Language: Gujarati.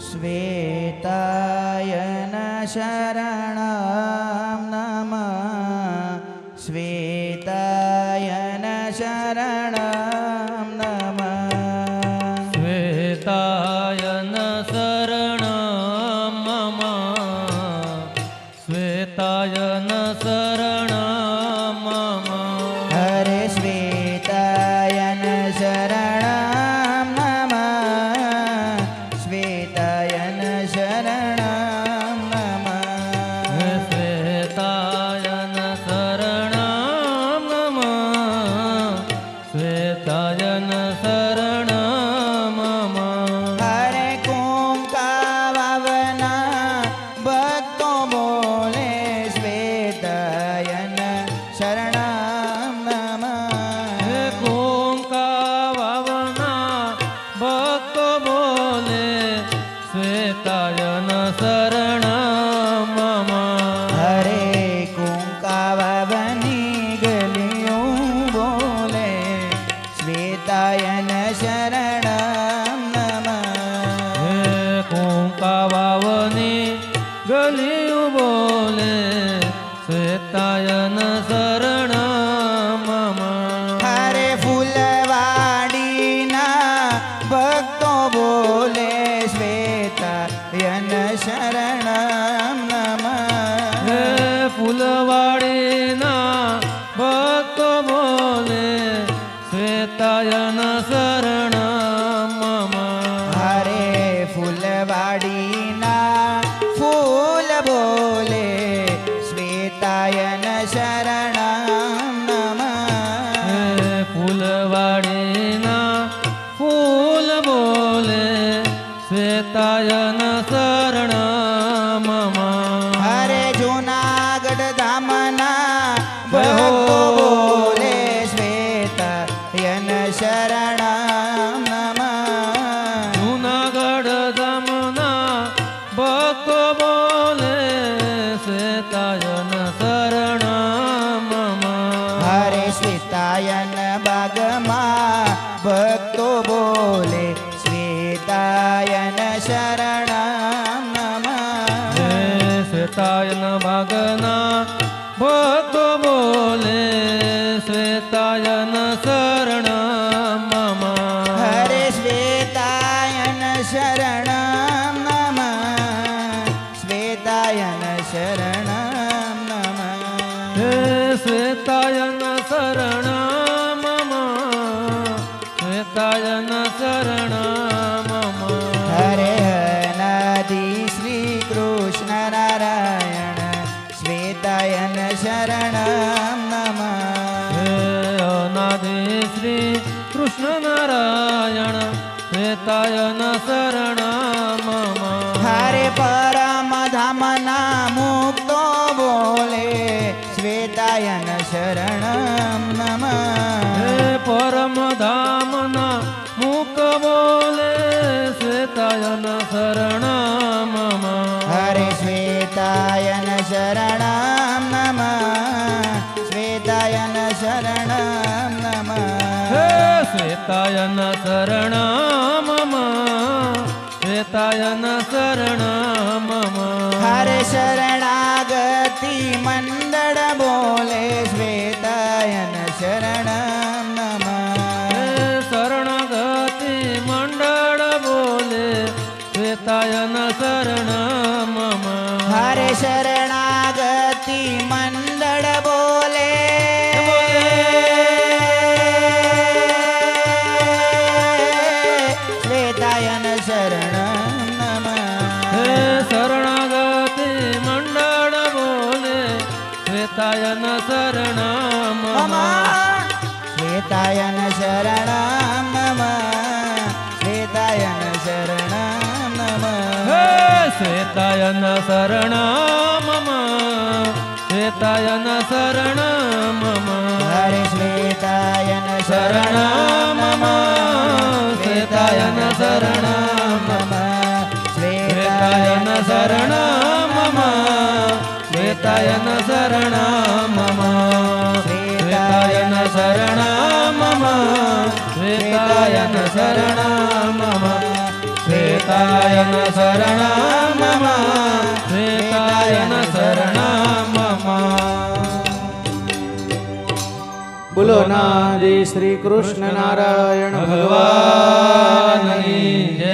श्वेतायन शरणं नमः। श्वेतायन शरणं नमः। श्वेतायन शरणं मम श्वेतायन शरणं શરણામ નમઃ કુંકાવાવની ગલીયું બોલે શ્વેતાયન શરણ મમ હરે ફૂલવાડીના ભક્તો બોલે શ્વેતાયન શરણ નમઃ ફૂલવાડીના શ્વેતાયન શરણ મમ હરે ફૂલવાડીના ફૂલ બોલે શ્વેતાયન શરણ નમઃ ફૂલવાડીના ફૂલ બોલે શ્વેતાયન શરણમ. શ્વેતાયન શરણમ નમઃ જૂનાગઢ ધામના ભક્તો બોલે શ્વેતાયન શરણમ મમ હરે શ્વેતાયન બાગમાં ભક્તો બોલે શ્વેતાયન શરણમ હે નમઃ શ્વેતાયન હે શ્વેતાયન શરણ મમ શ્વેતાયન શરણ મમ હરે હનાદી શ્રી કૃષ્ણ નારાયણ, શ્વેતાયન શરણ નમ. હે અનાદિ શ્રી કૃષ્ણ નારાયણ, શ્વેતાયન શરણમ શ્વેતાયન શરણ નમ. પરમ ધામના મુક બોલે શ્વેતાયન શરણ મમ હરે શ્વેતાયન શરણ નમ. શ્વેતાયન શરણમ હે નમઃ શ્વેતાયન શરણ મમ શ્વેતાયન શરણ મમ હરે શરણાગતિ મંડળ બોલે શ્વેતાયન શરણ નમઃ. શરણગતિ મંડળ બોલે શ્વેતાયન શરણ મમ હરે શરણાગતિ મંડળ બોલે શ્વેતાયન શરણમ શ્વેતાયન શરણમ શ્વેતાયન શરણમ હે શ્વેતાયન શરણમ શ્વેતાયન શરણમ હરે શ્વેતાયન શરણમ શ્વેતાયન શરણમ શ્વેતાયન શરણમ શ્વેતાયન शरण મમ શ્વેતાયન शरण મમ શ્વેતાયન शरण શરણમ મમ શ્વેતાયન શરણમ મમ બોલો નાજી શ્રી કૃષ્ણ નારાયણ ભગવાનની ભગવાન જય. લાલજી મહારાજ